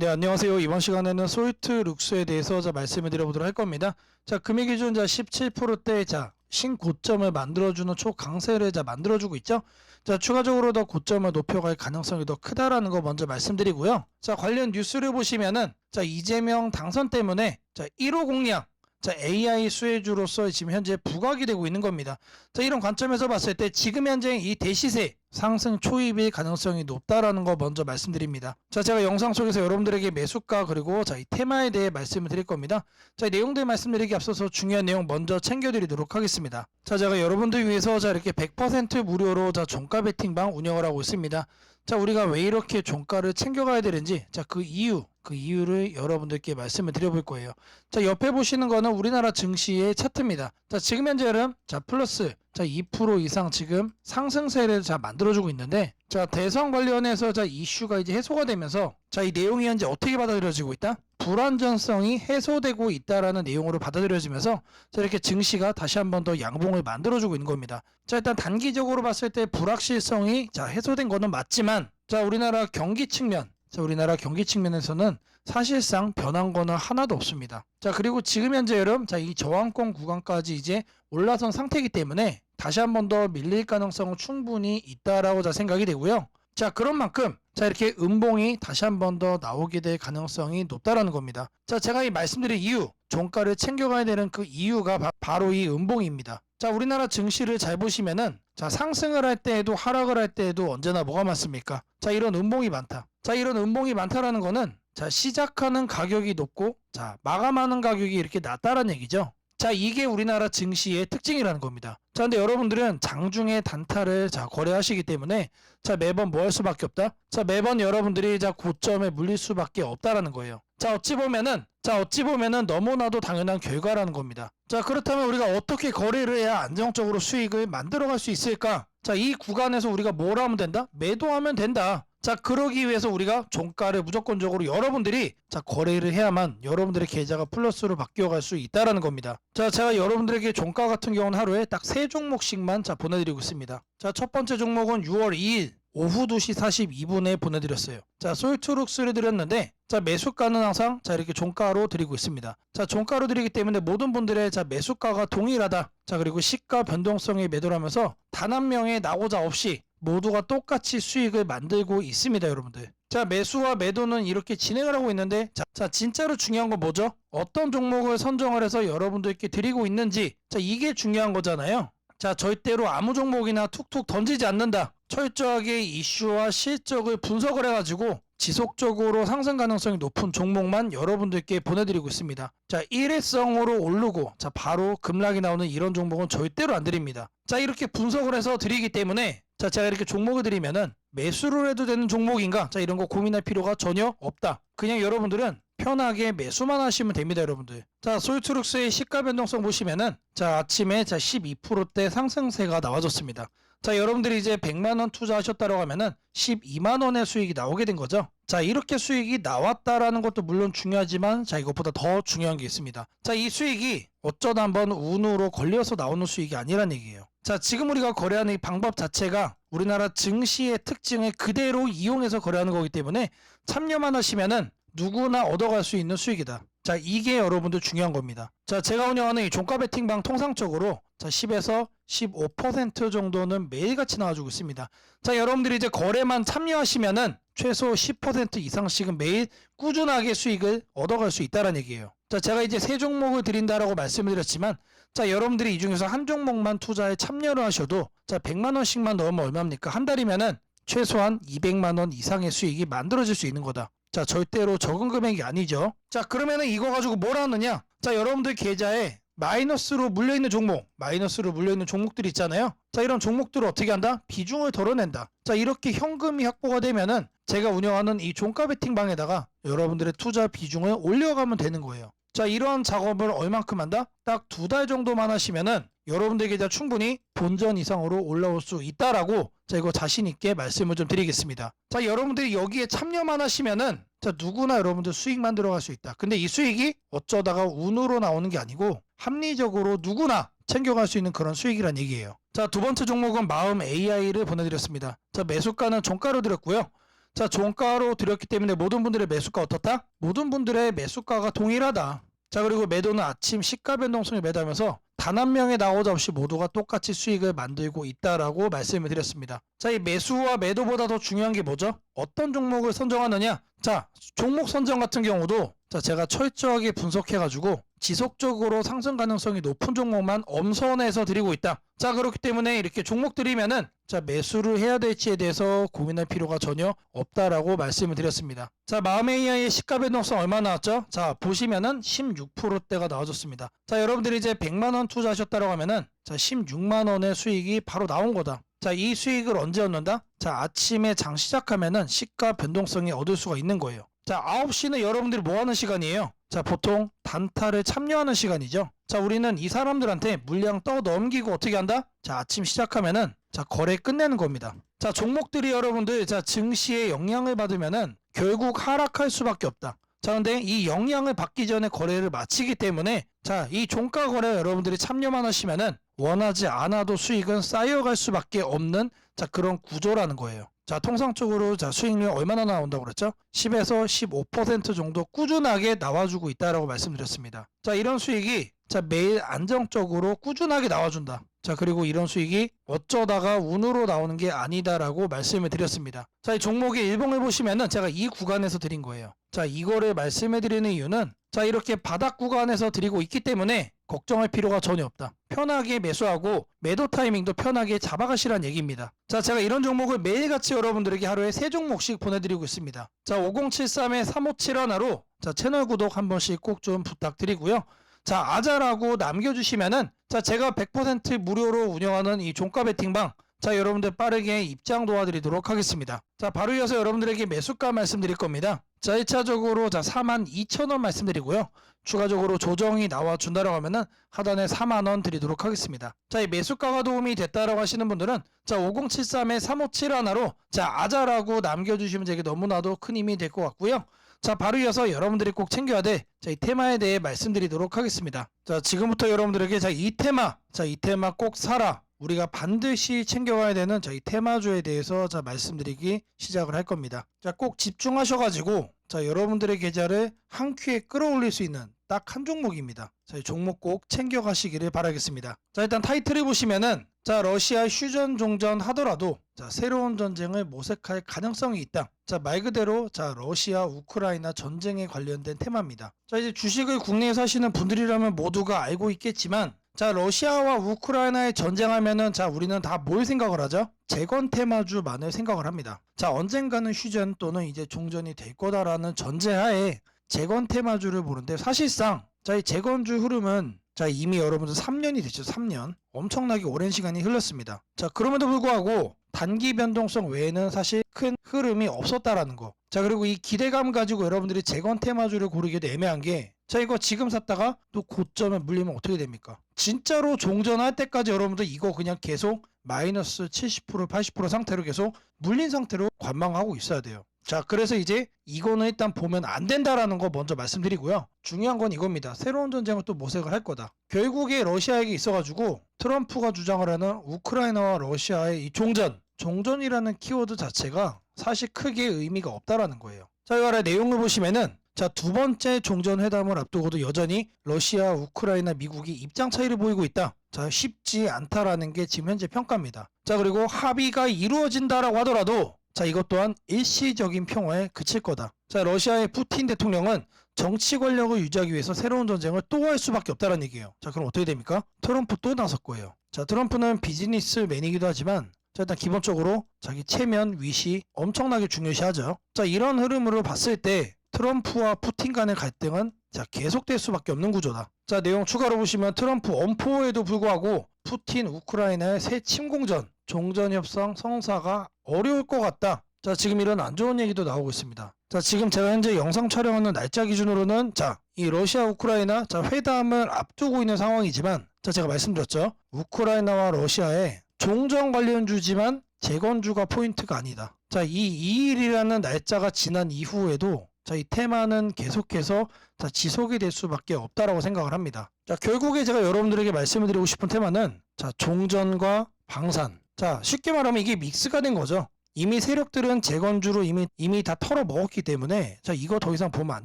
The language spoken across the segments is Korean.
네, 안녕하세요. 이번 시간에는 소이트 룩스에 대해서 자 말씀을 드려보도록 할 겁니다. 자, 금액 기준 자 17%대 자 신고점을 만들어주는 초강세를 자 만들어주고 있죠. 자, 추가적으로 더 고점을 높여갈 가능성이 더 크다라는 거 먼저 말씀드리고요. 자, 관련 뉴스를 보시면은 자 이재명 당선 때문에 자 1호 공약 자 AI 수혜주로서 지금 현재 부각이 되고 있는 겁니다. 자 이런 관점에서 봤을 때 지금 현재 이 대시세 상승 초입일 가능성이 높다라는 거 먼저 말씀드립니다. 자 제가 영상 속에서 여러분들에게 매수가 그리고 자 이 테마에 대해 말씀을 드릴 겁니다. 자 이 내용들 말씀드리기 앞서서 중요한 내용 먼저 챙겨드리도록 하겠습니다. 자 제가 여러분들 위해서 자 이렇게 100% 무료로 자 종가 베팅방 운영을 하고 있습니다. 자 우리가 왜 이렇게 종가를 챙겨가야 되는지 자 그 이유 그 이유를 여러분들께 말씀을 드려볼 거예요. 자 옆에 보시는 거는 우리나라 증시의 차트입니다. 자 지금 현재는 자 플러스 자 2% 이상 지금 상승세를 자 만들어주고 있는데 자 대선 관련해서 자 이슈가 이제 해소가 되면서 자 이 내용이 현재 어떻게 받아들여지고 있다? 불안전성이 해소되고 있다라는 내용으로 받아들여지면서 자 이렇게 증시가 다시 한번 더 양봉을 만들어주고 있는 겁니다. 자 일단 단기적으로 봤을 때 불확실성이 자 해소된 거는 맞지만 자 우리나라 경기 측면 자 우리나라 경기 측면에서는 사실상 변한 거는 하나도 없습니다. 자 그리고 지금 현재 여러분 자이 저항권 구간까지 이제 올라선 상태이기 때문에 다시 한 번 더 밀릴 가능성은 충분히 있다라고 자 생각이 되고요. 자 그런 만큼 자 이렇게 음봉이 다시 한 번 더 나오게 될 가능성이 높다라는 겁니다. 자 제가 이 말씀드린 이유 종가를 챙겨가야 되는 그 이유가 바, 로이 음봉입니다. 자 우리나라 증시를 잘 보시면은 자 상승을 할 때에도 하락을 할 때에도 언제나 뭐가 많습니까? 자 이런 음봉이 많다. 자 이런 음봉이 많다라는 거는 자 시작하는 가격이 높고 자 마감하는 가격이 이렇게 낮다라는 얘기죠. 자 이게 우리나라 증시의 특징이라는 겁니다. 자 근데 여러분들은 장중에 단타를 자 거래하시기 때문에 자 매번 뭐 할 수밖에 없다. 자 매번 여러분들이 자 고점에 물릴 수밖에 없다라는 거예요. 자 어찌 보면은 자 어찌 보면은 너무나도 당연한 결과라는 겁니다. 자 그렇다면 우리가 어떻게 거래를 해야 안정적으로 수익을 만들어 갈 수 있을까? 자 이 구간에서 우리가 뭘 하면 된다? 매도하면 된다. 자 그러기 위해서 우리가 종가를 무조건적으로 여러분들이 자 거래를 해야만 여러분들의 계좌가 플러스로 바뀌어 갈 수 있다라는 겁니다. 자 제가 여러분들에게 종가 같은 경우는 하루에 딱 세 종목씩만 자 보내드리고 있습니다. 자 첫 번째 종목은 6월 2일 오후 2시 42분에 보내드렸어요. 자 솔트룩스를 드렸는데 자 매수가는 항상 자 이렇게 종가로 드리고 있습니다. 자 종가로 드리기 때문에 모든 분들의 자 매수가가 동일하다. 자 그리고 시가 변동성에 매도하면서 단 한 명의 나고자 없이 모두가 똑같이 수익을 만들고 있습니다, 여러분들. 자, 매수와 매도는 이렇게 진행을 하고 있는데, 자, 자, 진짜로 중요한 건 뭐죠? 어떤 종목을 선정을 해서 여러분들께 드리고 있는지, 자, 이게 중요한 거잖아요. 자, 절대로 아무 종목이나 툭툭 던지지 않는다. 철저하게 이슈와 실적을 분석을 해가지고 지속적으로 상승 가능성이 높은 종목만 여러분들께 보내드리고 있습니다. 자, 일회성으로 오르고, 자, 바로 급락이 나오는 이런 종목은 절대로 안 드립니다. 자, 이렇게 분석을 해서 드리기 때문에 자, 제가 이렇게 종목을 드리면은 매수를 해도 되는 종목인가? 자, 이런 거 고민할 필요가 전혀 없다. 그냥 여러분들은 편하게 매수만 하시면 됩니다, 여러분들. 자, 솔트룩스의 시가 변동성 보시면은 자, 아침에 자 12%대 상승세가 나와줬습니다. 자, 여러분들이 이제 100만 원 투자하셨다고 하면은 12만 원의 수익이 나오게 된 거죠. 자, 이렇게 수익이 나왔다라는 것도 물론 중요하지만 자, 이것보다 더 중요한 게 있습니다. 자, 이 수익이 어쩌다 한번 운으로 걸려서 나오는 수익이 아니란 얘기예요. 자, 지금 우리가 거래하는 이 방법 자체가 우리나라 증시의 특징을 그대로 이용해서 거래하는 거기 때문에 참여만 하시면은 누구나 얻어갈 수 있는 수익이다. 자, 이게 여러분들 중요한 겁니다. 자, 제가 운영하는 이 종가 베팅방 통상적으로 자, 10에서 15% 정도는 매일같이 나와주고 있습니다. 자, 여러분들이 이제 거래만 참여하시면은 최소 10% 이상씩은 매일 꾸준하게 수익을 얻어갈 수 있다는 얘기예요. 자, 제가 이제 세 종목을 드린다라고 말씀을 드렸지만 자, 여러분들이 이 중에서 한 종목만 투자에 참여를 하셔도 자, 100만 원씩만 넣으면 얼마입니까? 한 달이면은 최소한 200만 원 이상의 수익이 만들어질 수 있는 거다. 자, 절대로 적은 금액이 아니죠. 자, 그러면은 이거 가지고 뭘 하느냐? 자, 여러분들 계좌에 마이너스로 물려있는 종목, 마이너스로 물려있는 종목들 이 있잖아요. 자, 이런 종목들을 어떻게 한다? 비중을 덜어낸다. 자, 이렇게 현금이 확보가 되면은 제가 운영하는 이 종가 베팅 방에다가 여러분들의 투자 비중을 올려가면 되는 거예요. 자, 이러한 작업을 얼만큼 한다? 딱 두 달 정도만 하시면은 여러분들 계좌 충분히 본전 이상으로 올라올 수 있다라고 자, 이거 자신있게 말씀을 좀 드리겠습니다. 자, 여러분들이 여기에 참여만 하시면은 자, 누구나 여러분들 수익 만들어 갈 수 있다. 근데 이 수익이 어쩌다가 운으로 나오는 게 아니고 합리적으로 누구나 챙겨갈 수 있는 그런 수익이란 얘기예요. 자, 두 번째 종목은 마음 AI를 보내드렸습니다. 자, 매수가는 종가로 드렸고요. 자, 종가로 드렸기 때문에 모든 분들의 매수가 어떻다? 모든 분들의 매수가가 동일하다. 자, 그리고 매도는 아침 시가 변동성을 매도하면서 단 한 명의 나오자 없이 모두가 똑같이 수익을 만들고 있다라고 말씀을 드렸습니다. 자, 이 매수와 매도보다 더 중요한 게 뭐죠? 어떤 종목을 선정하느냐? 자, 종목 선정 같은 경우도 자, 제가 철저하게 분석해가지고 지속적으로 상승 가능성이 높은 종목만 엄선해서 드리고 있다. 자, 그렇기 때문에 이렇게 종목 드리면은 자, 매수를 해야 될지에 대해서 고민할 필요가 전혀 없다라고 말씀을 드렸습니다. 자, 마음의 AI의 시가 변동성 얼마 나왔죠? 자, 보시면은 16%대가 나와줬습니다. 자, 여러분들이 이제 100만 원 투자하셨다고 하면은 자, 16만 원의 수익이 바로 나온 거다. 자, 이 수익을 언제 얻는다? 자, 아침에 장 시작하면은 시가 변동성이 얻을 수가 있는 거예요. 자, 9시는 여러분들이 뭐 하는 시간이에요? 자, 보통 단타를 참여하는 시간이죠. 자, 우리는 이 사람들한테 물량 떠 넘기고 어떻게 한다? 자, 아침 시작하면은 자, 거래 끝내는 겁니다. 자, 종목들이 여러분들 자, 증시에 영향을 받으면은 결국 하락할 수밖에 없다. 자, 근데 이 영향을 받기 전에 거래를 마치기 때문에 자, 이 종가 거래 여러분들이 참여만 하시면은 원하지 않아도 수익은 쌓여갈 수밖에 없는 자, 그런 구조라는 거예요. 자, 통상적으로 자, 수익률 얼마나 나온다고 그랬죠? 10에서 15% 정도 꾸준하게 나와주고 있다라고 말씀드렸습니다. 자, 이런 수익이 자, 매일 안정적으로 꾸준하게 나와준다. 자, 그리고 이런 수익이 어쩌다가 운으로 나오는 게 아니다라고 말씀을 드렸습니다. 자, 이 종목의 일봉을 보시면은 제가 이 구간에서 드린 거예요. 자, 이거를 말씀해 드리는 이유는 자, 이렇게 바닥 구간에서 드리고 있기 때문에 걱정할 필요가 전혀 없다. 편하게 매수하고 매도 타이밍도 편하게 잡아가시란 얘기입니다. 자, 제가 이런 종목을 매일같이 여러분들에게 하루에 세 종목씩 보내드리고 있습니다. 자, 5073의 357 하나로 자, 채널 구독 한 번씩 꼭 좀 부탁드리고요. 자, 아자라고 남겨주시면은 자, 제가 100% 무료로 운영하는 이 종가 베팅방 자, 여러분들 빠르게 입장 도와드리도록 하겠습니다. 자, 바로 이어서 여러분들에게 매수가 말씀드릴 겁니다. 자, 1차적으로 자, 42,000원 말씀드리고요. 추가적으로 조정이 나와준다라고 하면은 하단에 4만원 드리도록 하겠습니다. 자, 이 매수가가 도움이 됐다라고 하시는 분들은 자, 5073에 357 하나로 자, 아자라고 남겨주시면 제게 너무나도 큰 힘이 될 것 같고요. 자, 바로 이어서 여러분들이 꼭 챙겨야 될, 자, 이 테마에 대해 말씀드리도록 하겠습니다. 자, 지금부터 여러분들에게 자, 이 테마, 자, 이 테마 꼭 사라. 우리가 반드시 챙겨가야 되는 저희 테마주에 대해서 자, 말씀드리기 시작을 할 겁니다. 자, 꼭 집중하셔가지고, 자, 여러분들의 계좌를 한 큐에 끌어올릴 수 있는 딱 한 종목입니다. 자, 이 종목 꼭 챙겨가시기를 바라겠습니다. 자, 일단 타이틀을 보시면은, 자, 러시아 휴전 종전 하더라도, 자, 새로운 전쟁을 모색할 가능성이 있다. 자, 말 그대로, 자, 러시아, 우크라이나 전쟁에 관련된 테마입니다. 자, 이제 주식을 국내에 사시는 분들이라면 모두가 알고 있겠지만, 자, 러시아와 우크라이나의 전쟁하면은, 자, 우리는 다 뭘 생각을 하죠? 재건 테마주만을 생각을 합니다. 자, 언젠가는 휴전 또는 이제 종전이 될 거다라는 전제하에 재건 테마주를 보는데, 사실상, 자, 이 재건주 흐름은 자, 이미 여러분들 3년이 됐죠. 3년. 엄청나게 오랜 시간이 흘렀습니다. 자, 그럼에도 불구하고 단기 변동성 외에는 사실 큰 흐름이 없었다라는 거. 자, 그리고 이 기대감 가지고 여러분들이 재건 테마주를 고르기도 애매한 게 자, 이거 지금 샀다가 또 고점에 물리면 어떻게 됩니까? 진짜로 종전할 때까지 여러분들 이거 그냥 계속 마이너스 70% 80% 상태로 계속 물린 상태로 관망하고 있어야 돼요. 자, 그래서 이제 이거는 일단 보면 안 된다라는 거 먼저 말씀드리고요. 중요한 건 이겁니다. 새로운 전쟁을 또 모색을 할 거다. 결국에 러시아에게 있어가지고 트럼프가 주장을 하는 우크라이나와 러시아의 이 종전, 종전이라는 키워드 자체가 사실 크게 의미가 없다라는 거예요. 자, 이 아래 내용을 보시면은 자, 두 번째 종전 회담을 앞두고도 여전히 러시아, 우크라이나, 미국이 입장 차이를 보이고 있다. 자, 쉽지 않다라는 게 지금 현재 평가입니다. 자, 그리고 합의가 이루어진다라고 하더라도 자, 이것 또한 일시적인 평화에 그칠 거다. 자, 러시아의 푸틴 대통령은 정치 권력을 유지하기 위해서 새로운 전쟁을 또 할 수밖에 없다는 얘기예요. 자, 그럼 어떻게 됩니까? 트럼프 또 나설 거예요. 자, 트럼프는 비즈니스맨이기도 하지만 자, 일단 기본적으로 자기 체면, 위시 엄청나게 중요시하죠. 자, 이런 흐름으로 봤을 때 트럼프와 푸틴 간의 갈등은 자, 계속될 수밖에 없는 구조다. 자, 내용 추가로 보시면 트럼프 엄포에도 불구하고 푸틴 우크라이나의 새 침공전, 종전 협상 성사가 어려울 것 같다. 자, 지금 이런 안 좋은 얘기도 나오고 있습니다. 자, 지금 제가 현재 영상 촬영하는 날짜 기준으로는 자, 이 러시아 우크라이나 자, 회담을 앞두고 있는 상황이지만 자, 제가 말씀드렸죠. 우크라이나와 러시아의 종전 관련주지만 재건주가 포인트가 아니다. 자, 이 2일이라는 날짜가 지난 이후에도 자, 이 테마는 계속해서 자, 지속이 될 수밖에 없다라고 생각을 합니다. 자, 결국에 제가 여러분들에게 말씀을 드리고 싶은 테마는 자, 종전과 방산. 자, 쉽게 말하면 이게 믹스가 된 거죠. 이미 세력들은 재건주로 이미 이미 다 털어 먹었기 때문에 자 이거 더 이상 보면 안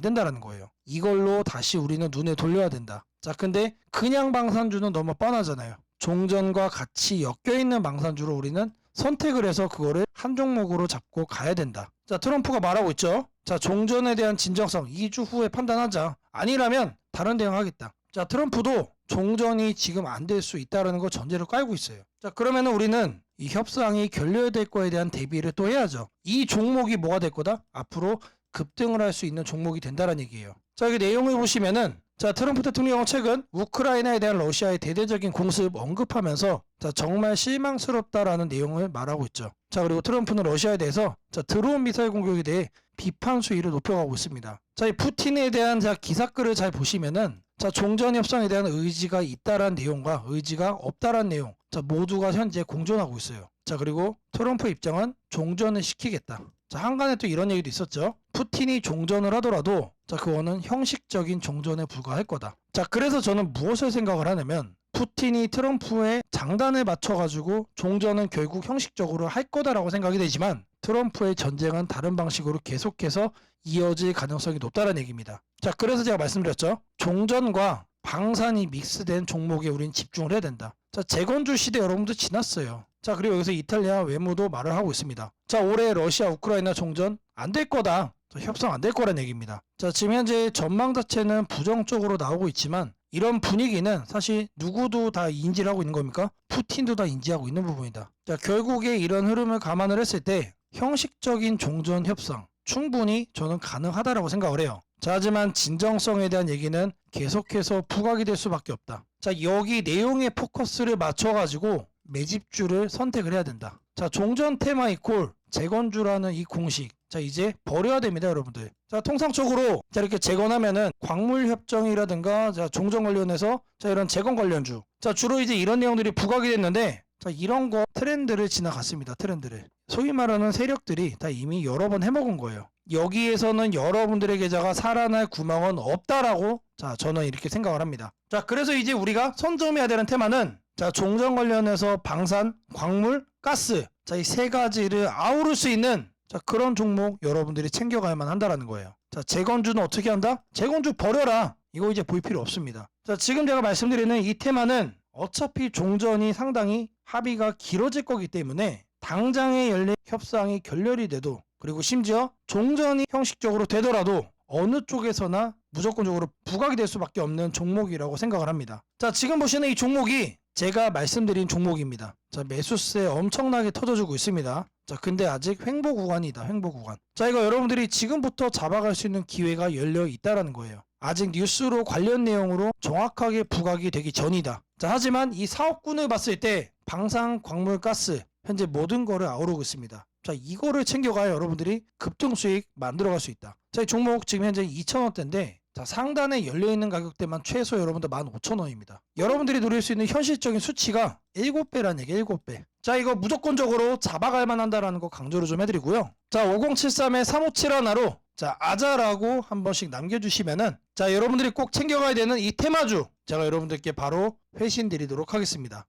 된다라는 거예요. 이걸로 다시 우리는 눈에 돌려야 된다. 자 근데 그냥 방산주는 너무 뻔하잖아요. 종전과 같이 엮여 있는 방산주로 우리는 선택을 해서 그거를 한 종목으로 잡고 가야 된다. 자 트럼프가 말하고 있죠. 자 종전에 대한 진정성 2주 후에 판단하자. 아니라면 다른 대응하겠다. 자 트럼프도 종전이 지금 안 될 수 있다라는 걸 전제로 깔고 있어요. 자 그러면은 우리는 이 협상이 결렬될 거에 대한 대비를 또 해야죠. 이 종목이 뭐가 될 거다? 앞으로 급등을 할 수 있는 종목이 된다는 얘기예요. 자, 여기 내용을 보시면은 자, 트럼프 대통령은 최근 우크라이나에 대한 러시아의 대대적인 공습 언급하면서 자, 정말 실망스럽다라는 내용을 말하고 있죠. 자, 그리고 트럼프는 러시아에 대해서 자, 드론 미사일 공격에 대해 비판 수위를 높여가고 있습니다. 자, 이 푸틴에 대한 자, 기사글을 잘 보시면은 자, 종전 협상에 대한 의지가 있다란 내용과 의지가 없다란 내용. 자, 모두가 현재 공존하고 있어요. 자, 그리고 트럼프 입장은 종전을 시키겠다. 자, 한간에 또 이런 얘기도 있었죠. 푸틴이 종전을 하더라도 자, 그거는 형식적인 종전에 불과할 거다. 자, 그래서 저는 무엇을 생각을 하냐면 푸틴이 트럼프의 장단에 맞춰가지고 종전은 결국 형식적으로 할 거다라고 생각이 되지만 트럼프의 전쟁은 다른 방식으로 계속해서 이어질 가능성이 높다는 얘기입니다. 자, 그래서 제가 말씀드렸죠. 종전과 방산이 믹스된 종목에 우린 집중을 해야 된다. 자, 재건주 시대 여러분들 지났어요. 자, 그리고 여기서 이탈리아 외무도 말을 하고 있습니다. 자, 올해 러시아 우크라이나 종전 안 될 거다. 자, 협상 안 될 거란 얘기입니다. 자, 지금 현재 전망 자체는 부정적으로 나오고 있지만 이런 분위기는 사실 누구도 다 인지를 하고 있는 겁니까? 푸틴도 다 인지하고 있는 부분이다. 자, 결국에 이런 흐름을 감안을 했을 때 형식적인 종전 협상 충분히 저는 가능하다라고 생각을 해요. 자, 하지만 진정성에 대한 얘기는 계속해서 부각이 될 수밖에 없다. 자, 여기 내용에 포커스를 맞춰가지고 매집주를 선택을 해야 된다. 자, 종전 테마 이콜 재건주라는 이 공식. 자, 이제 버려야 됩니다, 여러분들. 자, 통상적으로 자, 이렇게 재건하면은 광물 협정이라든가 자, 종전 관련해서 자, 이런 재건 관련주. 자, 주로 이제 이런 내용들이 부각이 됐는데 자, 이런 거 트렌드를 지나갔습니다. 트렌드를. 소위 말하는 세력들이 다 이미 여러 번 해먹은 거예요. 여기에서는 여러분들의 계좌가 살아날 구멍은 없다라고 자, 저는 이렇게 생각을 합니다. 자, 그래서 이제 우리가 선점해야 되는 테마는 자, 종전 관련해서 방산, 광물, 가스. 자, 이 세 가지를 아우를 수 있는 자, 그런 종목 여러분들이 챙겨가야만 한다라는 거예요. 자, 재건주는 어떻게 한다? 재건주 버려라. 이거 이제 볼 필요 없습니다. 자, 지금 제가 말씀드리는 이 테마는 어차피 종전이 상당히 합의가 길어질 거기 때문에 당장에 열린 협상이 결렬이 돼도 그리고 심지어 종전이 형식적으로 되더라도 어느 쪽에서나 무조건적으로 부각이 될 수밖에 없는 종목이라고 생각을 합니다. 자, 지금 보시는 이 종목이 제가 말씀드린 종목입니다. 자, 매수세 엄청나게 터져주고 있습니다. 자, 근데 아직 횡보 구간이다. 횡보 구간. 자, 이거 여러분들이 지금부터 잡아갈 수 있는 기회가 열려 있다라는 거예요. 아직 뉴스로 관련 내용으로 정확하게 부각이 되기 전이다. 자, 하지만 이 사업군을 봤을 때 방산, 광물, 가스 현재 모든 거를 아우르고 있습니다. 자, 이거를 챙겨가야 여러분들이 급등 수익 만들어갈 수 있다. 자, 이 종목 지금 현재 2,000원대인데 자, 상단에 열려있는 가격대만 최소 여러분들 15,000원입니다. 여러분들이 노릴 수 있는 현실적인 수치가 7배라는 얘기, 7배. 자, 이거 무조건적으로 잡아갈 만한다라는 거 강조를 좀 해드리고요. 자, 5073에 357 하나로 자, 아자라고 한 번씩 남겨주시면은 자, 여러분들이 꼭 챙겨가야 되는 이 테마주 제가 여러분들께 바로 회신 드리도록 하겠습니다.